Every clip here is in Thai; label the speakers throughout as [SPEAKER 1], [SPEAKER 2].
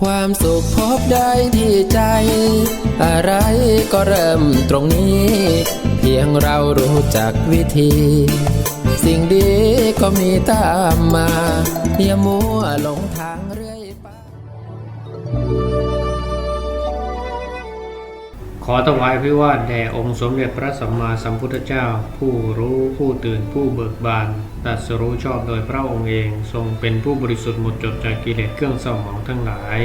[SPEAKER 1] ความสุขพบได้ที่ใจ อะไรก็เริ่มตรงนี้ เพียงเรารู้จักวิธี สิ่งดีก็มีตามมาอย่ามัวหลงทางเรื่อง
[SPEAKER 2] ขอถวายพิวาทแด่องค์สมเด็จพระสัมมาสัมพุทธเจ้า ผู้รู้ผู้ตื่นผู้เบิกบานตรัสรู้ชอบโดยพระองค์เองทรงเป็นผู้บริสุทธิ์หมดจดจากกิเลสเครื่องเศร้าหมองทั้งหลาย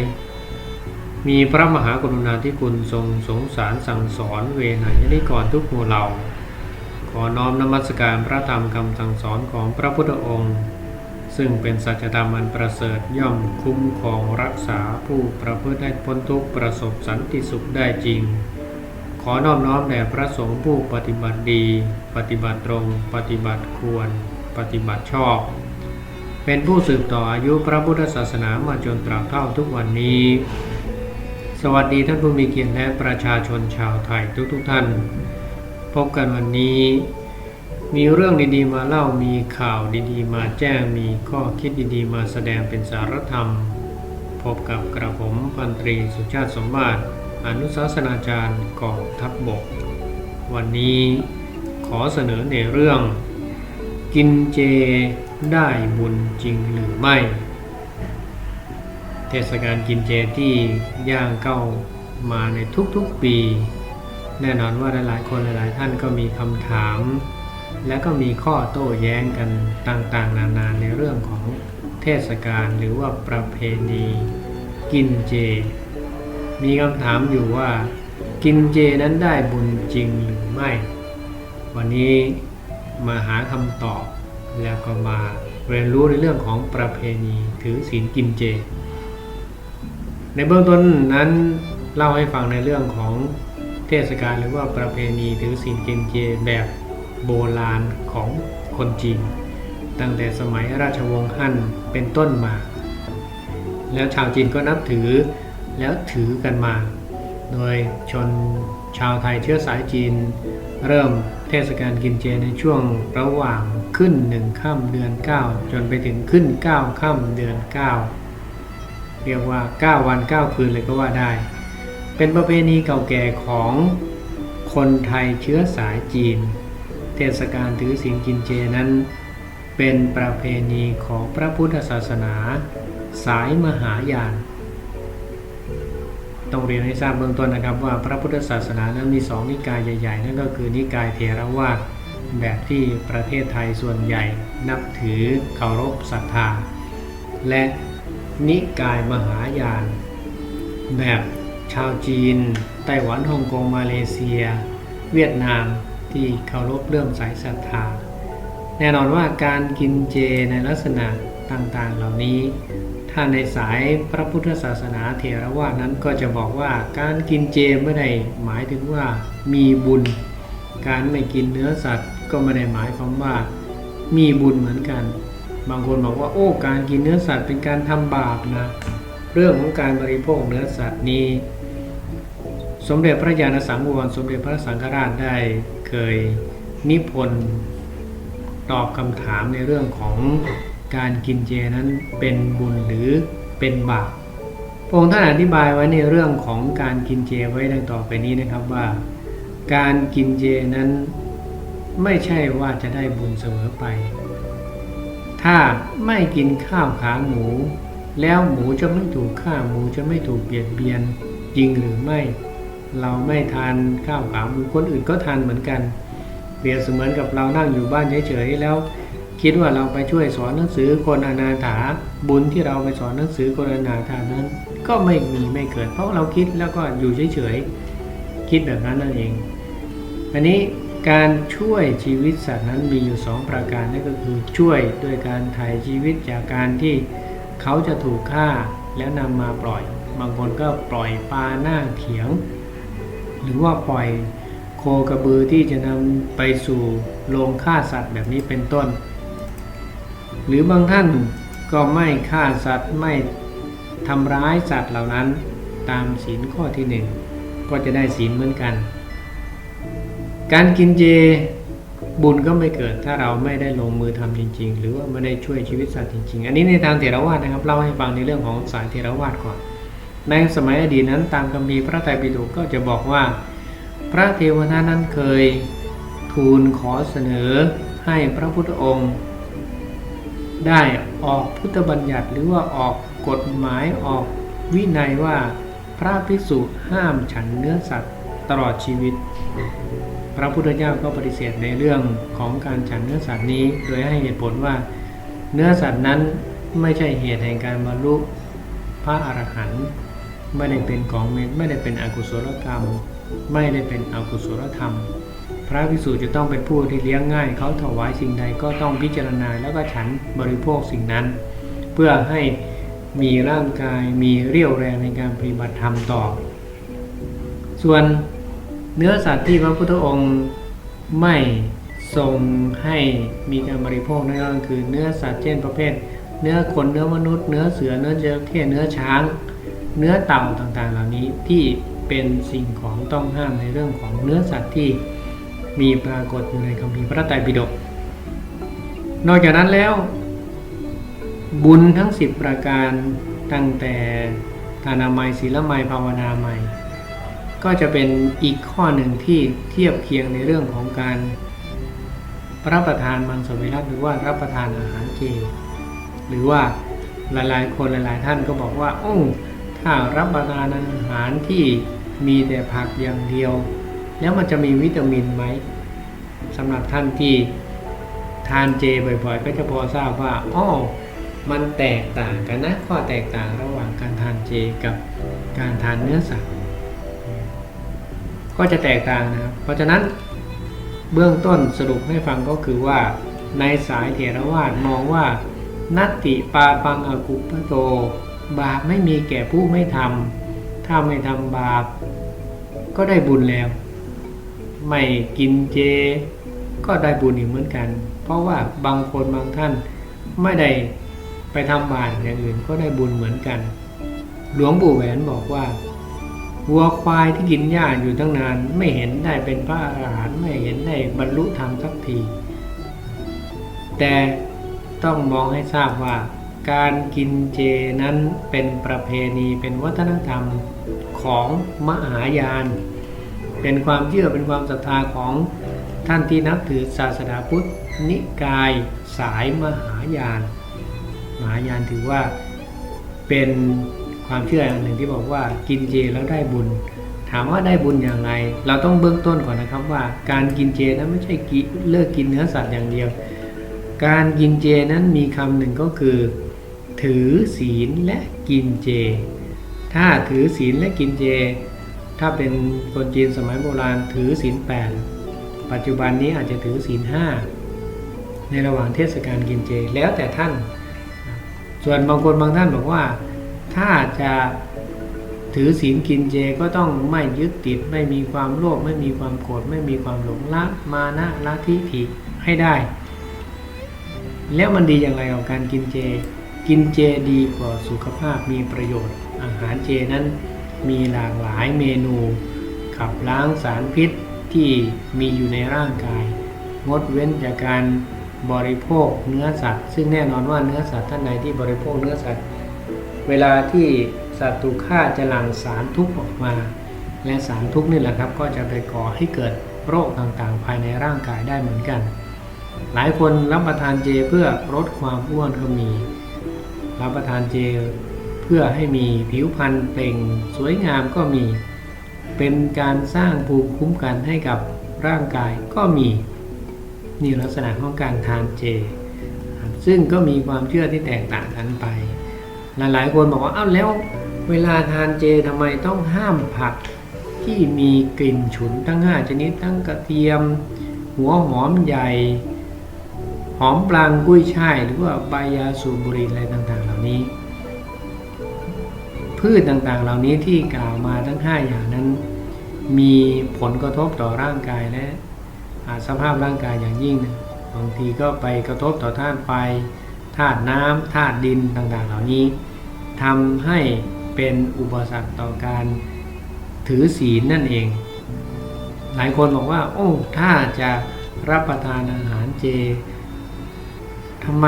[SPEAKER 2] มีพระมหากรุณาธิคุณทรงสงสารสั่งสอนเวไนยนิกรทุกหมู่เหล่า ขอน้อมนมัสการพระธรรมคำสั่งสอนของพระพุทธองค์ ซึ่งเป็นสัจธรรมอันประเสริฐย่อมคุ้มครองรักษาผู้ประพฤติให้พ้นทุกข์ประสบสันติสุขได้จริง ขอนอบน้อมแด่พระสงฆ์ผู้ปฏิบัติดี ปฏิบัติตรง ปฏิบัติควร ปฏิบัติชอบ เป็นผู้สืบต่ออายุพระพุทธศาสนามาจนตราบเท่าทุกวันนี้ สวัสดีท่านผู้มีเกียรติและประชาชนชาวไทยทุกๆทท่าน พบกันวันนี้ มีเรื่องดีๆมาเล่ามีข่าวดีๆ มาแจ้งมีข้อคิดดีๆ มาแสดงเป็นสารธรรม พบกับกระผมพันตรีสุชาติสมบัติ อนุศาสนาจารย์กองทัพบบก วันนี้ขอเสนอในเรื่อง กินเจได้บุญจริงหรือไม่ เทศกาลกินเจที่ย่างเข้ามาในทุกๆปี แน่นอนว่าหลายๆคนหลายๆ ท่านก็มีคำถาม และก็มีข้อโต้แย้งกันต่างๆ นานาในเรื่องของเทศกาลหรือว่าประเพณีกินเจ มีคำถามอยู่ว่า กินเจนั้นได้บุญจริงหรือไม่ วันนี้มาหาคำตอบแล้วก็มาเรียนรู้ในเรื่องของประเพณีถือศีลกินเจ ในเบื้องต้นนั้นเล่าให้ฟังในเรื่องของเทศกาลหรือว่าประเพณีถือศีลกินเจแบบโบราณของคนจีน ตั้งแต่สมัยราชวงศ์ฮั่นเป็นต้นมา แล้วชาวจีนก็นับถือ แล้วถือกันมา โดยชนชาวไทยเชื้อสายจีน เริ่มเทศกาลกินเจในช่วงระหว่างขึ้นหนึ่งค่ำเดือน 9 จนไปถึงขึ้น 9 ค่ำเดือน 9 เรียกว่า 9 วัน 9 คืนเลยก็ว่าได้ เป็นประเพณีเก่าแก่ของคนไทยเชื้อสายจีน เทศกาลถือศีลกินเจนั้น เป็นประเพณีของพระพุทธศาสนา สายมหายาน ต้องเรียนให้ทราบเบื้องต้นนะครับ ว่าพระพุทธศาสนานั้นมีสองนิกายใหญ่ๆ นั่นก็คือนิกายเทรวาสแบบที่ประเทศไทยส่วนใหญ่ นับถือเคารพศรัทธา และนิกายมหายาน แบบชาวจีน ไต้หวันฮ่องกงมาเลเซีย เวียดนามที่เคารพเรื่องสายศรัทธา แน่นอนว่าการกินเจในลักษณะต่างๆ เหล่านี้ ถ้าในสายพระพุทธศาสนาเทรวาสนั้นก็จะบอกว่าการกินเจไม่ได้หมายถึงว่ามีบุญ การไม่กินเนื้อสัตว์ ก็ไม่ได้หมายความว่ามีบุญเหมือนกัน บางคนบอกว่าโอ้การกินเนื้อสัตว์เป็นการทำบาปนะเรื่องของการบริโภคเนื้อสัตว์นี้ สมเด็จพระญาณสังวรสมเด็จพระสังฆราชได้เคยนิพนธ์ตอบคำถามในเรื่องของ การกินเจนั้นเป็นบุญหรือเป็นบาปพระองค์ท่านอธิบายไว้ในเรื่องของการกินเจไว้ดังต่อไปนี้นะครับว่า การกินเจนั้นไม่ใช่ว่าจะได้บุญเสมอไป ถ้าไม่กินข้าวขาหมู แล้วหมูจะไม่ถูกฆ่าหมูจะไม่ถูกเบียดเบียนจริงหรือไม่ เราไม่ทานข้าวขาหมูคนอื่นก็ทานเหมือนกันเปรียบเสมือนกับเรานั่งอยู่บ้านเฉยๆแล้ว คิดว่าเราไปช่วยสอนหนังสือคนอนาถาบุญที่เราไปสอนหนังสือคนอนาถานั้น ก็ไม่มีไม่เกิด เพราะเราคิดแล้วก็อยู่เฉยๆคิดแบบนั้นนั่นเอง อันนี้การช่วยชีวิตสัตว์นั้นมีอยู่สองประการนั่นก็คือช่วยด้วยการถ่ายชีวิตจากการที่เขาจะถูกฆ่าแล้วนำมาปล่อย บางคนก็ปล่อยปลาหน้าเขียง หรือว่าปล่อยโคกระบือที่จะนำไปสู่โรงฆ่าสัตว์แบบนี้เป็นต้น หรือบางท่านก็ไม่ฆ่าสัตว์ไม่ทำร้ายสัตว์เหล่านั้นตามศีลข้อที่หนึ่งก็จะได้ศีลเหมือนกัน การกินเจบุญก็ไม่เกิดถ้าเราไม่ได้ลงมือทำจริง ๆ หรือว่าไม่ได้ช่วยชีวิตสัตว์จริง ๆ อันนี้ในทางเทรวาสนะครับเล่าให้ฟังในเรื่องของสายเทรวาสก่อน ในสมัยอดีตนั้นตามคัมภีร์พระไตรปิฎกก็จะบอกว่า พระเทวทัตนั้นเคยทูลขอเสนอให้พระพุทธองค์ ได้ออกพุทธบัญญัติหรือว่าออกกฎหมายออกวินัยว่าพระภิกษุห้ามฉันเนื้อสัตว์ตลอดชีวิต พระพุทธเจ้าก็ปฏิเสธในเรื่องของการฉันเนื้อสัตว์นี้ โดยให้เหตุผลว่า เนื้อสัตว์นั้นไม่ใช่เหตุแห่งการบรรลุพระอรหันต์ไม่ได้เป็นของเม็ดไม่ได้เป็นอกุศลกรรม ไม่ได้เป็นอกุศลธรรม พระภิกษุจะต้องเป็นผู้ที่เลี้ยงง่าย เขาถวายสิ่งใดก็ต้องพิจารณาแล้วก็ฉันบริโภคสิ่งนั้น เพื่อให้มีร่างกายมีเรี่ยวแรงในการปฏิบัติธรรมต่อ ส่วนเนื้อสัตว์ที่พระพุทธองค์ไม่ทรงให้มีการบริโภคนั่นก็คือเนื้อสัตว์เช่นประเภท เนื้อคนเนื้อมนุษย์เนื้อเสือเนื้อจระเข้เนื้อช้าง เนื้อเต่าต่างๆ เหล่านี้ที่เป็นสิ่งของต้องห้ามในเรื่องของเนื้อสัตว์ที่ มีปรากฏอยู่ในคัมภีพระไตรปิฎกนอกจากนั้นแล้ว บุญทั้ง 10 ประการตั้งแต่ทานามัยศีลมัยภาวนาไมยก็จะเป็นอีกข้อหนึ่งที่เทียบเคียงในเรื่องของการรับประทานมังสวิรัตหรือว่ารับประทานอาหารเจหรือว่าหลายๆ คนหลาย ๆ ท่านก็บอกว่าโอ้ถ้ารับประทานอาหารที่มีแต่ผักอย่างเดียว แล้วมันจะมีวิตามินไหมสำหรับท่านที่ทานเจบ่อยๆ ก็จะพอทราบว่าอ้อมันแตกต่างกันนะข้อแตกต่างระหว่างการทานเจกับการทานเนื้อสัตว์ก็จะแตกต่างนะครับ เพราะฉะนั้นเบื้องต้นสรุปให้ฟังก็คือว่า ในสายเถรวาทมองว่า นัตติปาปังอกุปโต บาปไม่มีแก่ผู้ไม่ทำถ้าไม่ทำบาป ก็ได้บุญแล้ว ไม่กินเจ ก็ได้บุญอีกเหมือนกัน เพราะว่าบางคนบางท่านไม่ได้ไปทำบาปอย่างอื่นก็ได้บุญเหมือนกัน หลวงปู่แหวนบอกว่าวัวควายที่กินหญ้าอยู่ตั้งนาน ไม่เห็นได้เป็นพระอรหันต์ไม่เห็นได้บรรลุธรรมสักที แต่ต้องมองให้ทราบว่า การกินเจนั้นเป็นประเพณีเป็นวัฒนธรรมของมหายาน เป็นความเชื่อเป็นความศรัทธาของท่านที่นับถือศาสนาพุทธ นิกายสายมหายาน มหายานถือว่าเป็นความเชื่ออย่างหนึ่งที่บอกว่ากินเจแล้วได้บุญ ถามว่าได้บุญอย่างไร เราต้องเบื้องต้นก่อนนะครับว่า การกินเจนั้นไม่ใช่เลิกกินเนื้อสัตว์อย่างเดียว การกินเจนั้นมีคำหนึ่งก็คือ ถือศีลและกินเจ ถ้าถือศีลและกินเจ ถ้าเป็นคนจีนสมัยโบราณถือศีลแปดปัจจุบันนี้อาจจะถือศีลห้าในระหว่างเทศกาลกินเจ แล้วแต่ท่าน ส่วนบางคนบางท่านบอกว่า ถ้าจะถือศีลกินเจก็ต้องไม่ยึดติด ไม่มีความโลภไม่มีความโกรธไม่มีความหลงละมานะละทิฏฐิให้ได้ แล้วมันดีอย่างไรกับการกินเจ กินเจดีกว่าสุขภาพมีประโยชน์ อาหารเจนั้น มีหลากหลายเมนู ขับล้างสารพิษที่มีอยู่ในร่างกาย งดเว้นจากการบริโภคเนื้อสัตว์ ซึ่งแน่นอนว่าเนื้อสัตว์ท่านใดที่บริโภคเนื้อสัตว์ เวลาที่สัตว์ถูกฆ่าจะหลั่งสารทุกออกมา และสารทุกนี่แหละครับ ก็จะไปก่อให้เกิดโรคต่างๆ ภายในร่างกายได้เหมือนกัน หลายคนรับประทานเจเพื่อลดความอ้วนก็มี รับประทานเจ พื่อให้มีผิวพรรณเปล่งสวยงามก็มี เป็นการสร้างภูมิคุ้มกันให้กับร่างกายก็มีนี่ลักษณะของการทานเจ ซึ่งก็มีความเชื่อที่แตกต่างกันไป หลายๆ คนบอกว่าอ้าวแล้วเวลาทานเจทำไมต้องห้ามผักที่มีกลิ่นฉุนทั้ง 5 ชนิดทั้งกระเทียม หัวหอมใหญ่ หอมปลางกุ้ยช่าย หรือว่าใบยาสูบบุหรี่อะไรต่างๆ เหล่านี้ พืชต่างๆ เหล่านี้ที่กล่าวมาทั้ง 5 อย่างนั้น มีผลกระทบต่อร่างกายและสภาพร่างกายอย่างยิ่งนะบางทีก็ไปกระทบต่อธาตุไฟธาตุน้ำธาตุดินต่างๆ เหล่านี้ทำให้เป็นอุปสรรคต่อการถือศีลนั่นเอง หลายคนบอกว่า โอ้ถ้าจะรับประทานอาหารเจ ทำไม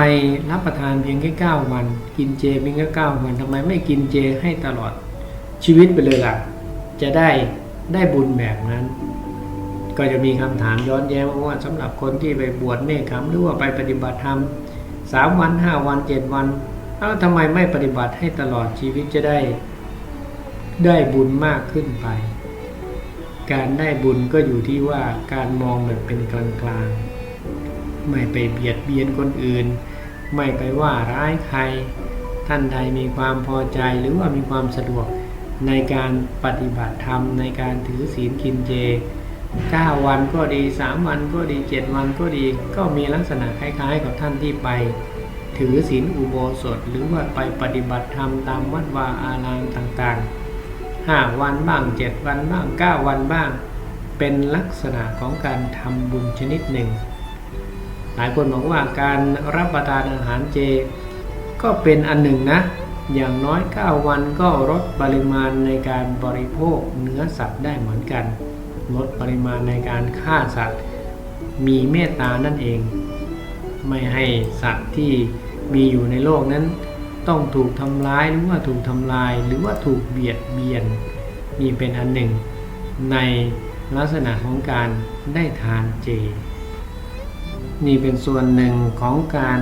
[SPEAKER 2] รับประทานเพียงแค่9วัน กินเจเพียงแค่9วันทำไมไม่กินเจให้ตลอดชีวิตไปเลยล่ะ จะได้ได้บุญแบบนั้น ก็จะมีคำถามย้อนแย้งว่าสำหรับคนที่ไปบวชเนคขมหรือว่าไปปฏิบัติธรรมสามวันห้าวันเจ็ดวันเอ้าทำไมไม่ปฏิบัติให้ตลอดชีวิตจะได้ ได้บุญมากขึ้นไป การได้บุญก็อยู่ที่ว่าการมองแบบเป็นกลางๆ ไม่ไปเบียดเบียนคนอื่น ไม่ไปว่าร้ายใคร ท่านใดมีความพอใจหรือว่ามีความสะดวกในการปฏิบัติธรรมในการถือศีลกินเจ 9 วันก็ดี 3 วันก็ดี 7 วันก็ดี ก็มีลักษณะคล้ายๆ กับท่านที่ไป ถือศีลอุโบสถ หรือว่าไปปฏิบัติธรรมตามวัดวาอารามต่างๆ 5 วันบ้าง 7 วันบ้าง 9 วันบ้าง เป็นลักษณะของการทำบุญชนิดหนึ่ง หลายคนบอกว่าการรับประทานอาหารเจ ก็เป็นอันหนึ่งนะ อย่างน้อย 9 วันก็ลดปริมาณในการบริโภคเนื้อสัตว์ได้เหมือนกัน ลดปริมาณในการฆ่าสัตว์ มีเมตตานั่นเอง ไม่ให้สัตว์ที่มีอยู่ในโลกนั้น ต้องถูกทำร้ายหรือว่าถูกทำลาย หรือว่าถูกเบียดเบียนมีเป็นอันหนึ่ง ในลักษณะของการได้ทานเจ นี่เป็นส่วนหนึ่งของการ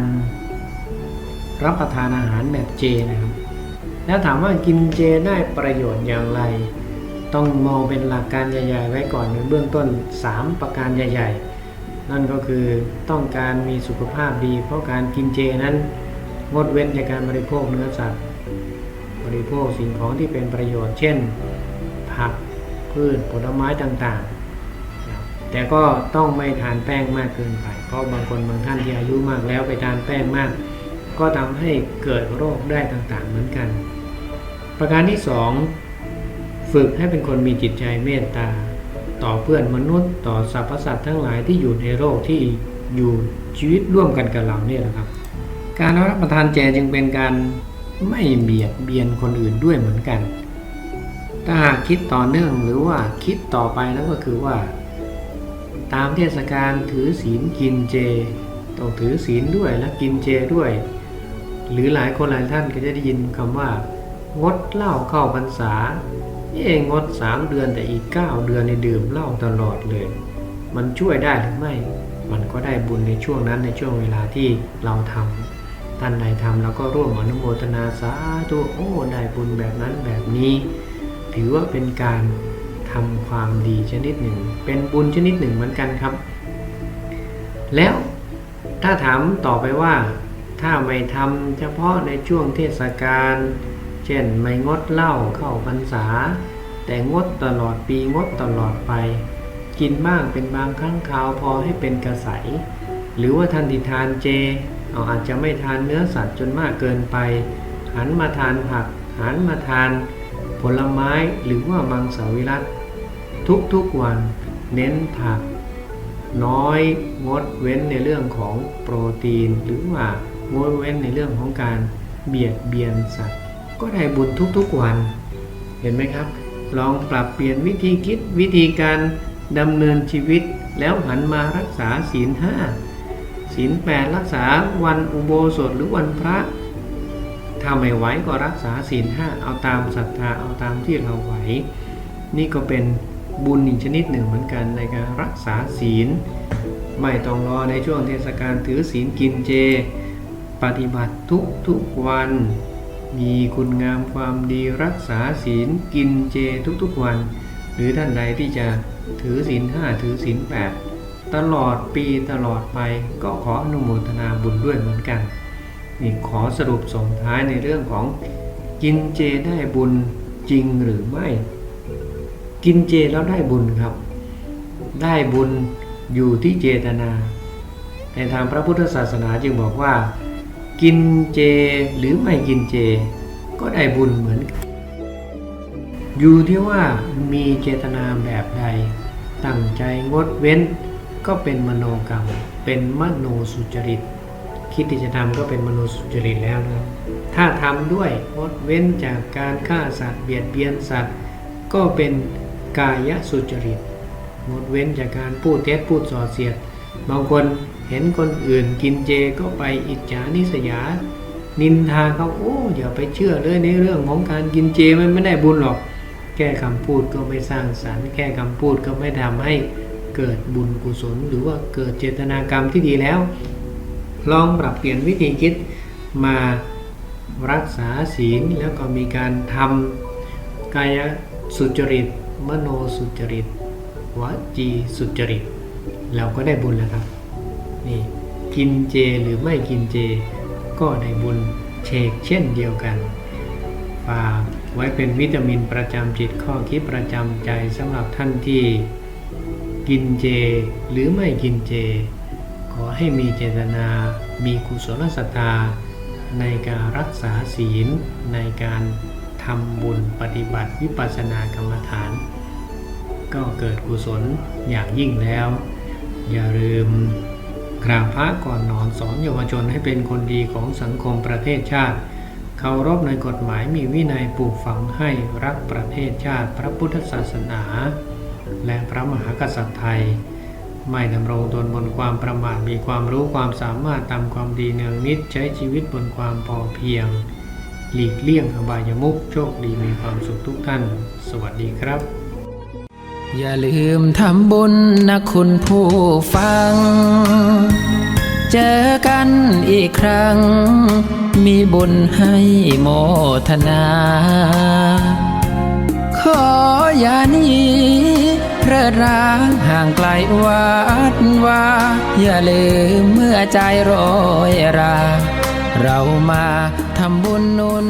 [SPEAKER 2] รับประทานอาหารแบบเจนะครับ แล้วถามว่ากินเจได้ประโยชน์อย่างไร ต้องมองเป็นหลักการใหญ่ ๆ ไว้ก่อนในเบื้องต้น 3 ประการใหญ่ ๆ นั่นก็คือต้องการมีสุขภาพดี เพราะการกินเจนั้นงดเว้นจากการบริโภคเนื้อสัตว์บริโภคสิ่งของที่เป็นประโยชน์ เช่น ผักพืชผลไม้ต่างๆ แต่ก็ต้องไม่ทานแป้งมากเกินไป เพราะบางคนบางท่านที่อายุมากแล้วไปทานแป้งมาก ก็ทำให้เกิดโรคได้ต่างๆเหมือนกัน ประการที่ 2 ฝึกให้เป็นคนมีจิตใจเมตตา ต่อเพื่อนมนุษย์ต่อสรรพสัตว์ทั้งหลายที่อยู่ในโลกที่อยู่ชีวิตร่วมกันกับเราเนี่ยนะครับ การรับประทานเจจึงเป็นการไม่เบียดเบียนคนอื่นด้วยเหมือนกัน ถ้าคิดต่อเนื่องหรือว่าคิดต่อไปนั่นก็คือว่า ตามเทศกาลถือศีลกินเจ ต้องถือศีลด้วยและกินเจด้วย หรือหลายคนหลายท่านก็จะได้ยินคำว่า งดเหล้าเข้าพรรษาเองงด3เดือนแต่อีก9เดือนในดื่มเหล้าตลอดเลย มันช่วยได้หรือไม่ มันก็ได้บุญในช่วงนั้นในช่วงเวลาที่เราทำท่านใดทำเราก็ร่วมอนุโมทนาสาธุโอ้ได้บุญแบบนั้นแบบนี้ ถือว่าเป็นการ ทำความดีชนิดหนึ่ง เป็นบุญชนิดหนึ่งเหมือนกันครับ แล้วถ้าถามต่อไปว่า ถ้าไม่ทำเฉพาะในช่วงเทศกาลเช่นไม่งดเหล้าเข้าพรรษา แต่งดตลอดปีงดตลอดไป กินบ้างเป็นบางครั้งคราวพอให้เป็นกระใสหรือว่าท่านทีทานเจเอาอาจจะไม่ทานเนื้อสัตว์จนมากเกินไป หันมาทานผัก หันมาทานผลไม้หรือว่ามังสวิรัต ทุกๆวันเน้นผัก น้อยงดเว้นในเรื่องของโปรตีน หรือว่างดเว้นในเรื่องของการเบียดเบียนสัตว์ ก็ได้บุญทุกๆวัน เห็นไหมครับ ลองปรับเปลี่ยนวิธีคิดวิธีการดำเนินชีวิตแล้วหันมารักษาศีลห้าศีลแปดรักษาวันอุโบสถหรือวันพระถ้าไม่ไหวก็รักษาศีลห้าเอาตามศรัทธาเอาตามที่เราไหว นี่ก็เป็น บุญอีกชนิดหนึ่งเหมือนกันในการรักษาศีล ไม่ต้องรอในช่วงเทศกาลถือศีลกินเจ ปฏิบัติทุกทุกวัน มีคุณงามความดีรักษาศีลกินเจทุกๆวัน หรือท่านใดที่จะถือศีลห้าถือศีลแปดตลอดปีตลอดไปก็ขออนุโมทนาบุญด้วยเหมือนกันนี่ขอสรุปส่งท้ายในเรื่องของกินเจได้บุญจริงหรือไม่ กินเจแล้วได้บุญครับ ได้บุญอยู่ที่เจตนา ในทางพระพุทธศาสนาจึงบอกว่า กินเจหรือไม่กินเจ ก็ได้บุญเหมือน อยู่ที่ว่ามีเจตนาแบบใด ตั้งใจงดเว้น ก็เป็นมโนกรรม เป็นมโนสุจริต คิดที่จะทำก็เป็นมโนสุจริตแล้วนะถ้าทำด้วยงดเว้นจากการฆ่าสัตว์เบียดเบียนสัตว์ ก็เป็น กายสุจริตงดเว้นจากการพูดเท็จพูดส่อเสียด บางคนเห็นคนอื่นกินเจก็ไปอิจฉานิสยา นินทาเขาโอ้อย่าไปเชื่อเลยในเรื่องของการกินเจมันไม่ได้บุญหรอก แค่คำพูดก็ไม่สร้างสรรค์ แค่คำพูดก็ไม่ทำให้เกิดบุญกุศล หรือว่าเกิดเจตนากรรมที่ดีแล้ว ลองปรับเปลี่ยนวิธีคิดมารักษาศีลแล้วก็มีการทำกายสุจริต มโนสุจริตวจีสุจริต เราก็ได้บุญแล้วครับ นี่กินเจหรือไม่กินเจ ก็ได้บุญเชกเช่นเดียวกันฝากไว้เป็นวิตามินประจำจิตข้อคิดประจำใจสำหรับท่านที่กินเจหรือไม่กินเจ ขอให้มีเจตนา มีกุศลศรัทธาในการรักษาศีลในการ ทำบุญปฏิบัติวิปัสสนากรรมฐาน ก็เกิดกุศลอย่างยิ่งแล้ว อย่าลืมกราบพระก่อนนอนสอนเยาวชนให้เป็นคนดีของสังคมประเทศชาติเคารพในกฎหมายมีวินัยปลูกฝังให้รักประเทศชาติพระพุทธศาสนา และพระมหากษัตริย์ไทย ไม่ดำรงตนบนความประมาทมีความรู้ความสามารถตามความดีเนืองนิดใช้ชีวิตบนความพอเพียง หลีกเลี่ยงอบายมุขโชคดีมีความสุขทุกท่าน สวัสดีครับ
[SPEAKER 1] อย่าลืมทำบุญนะคุณผู้ฟัง เจอกันอีกครั้ง มีบุญให้โมทนา ขออย่านีเพลิดร้างห่างไกลวัดว่าอย่าลืมเมื่อใจโรยรา เรามา ทำบุญนุน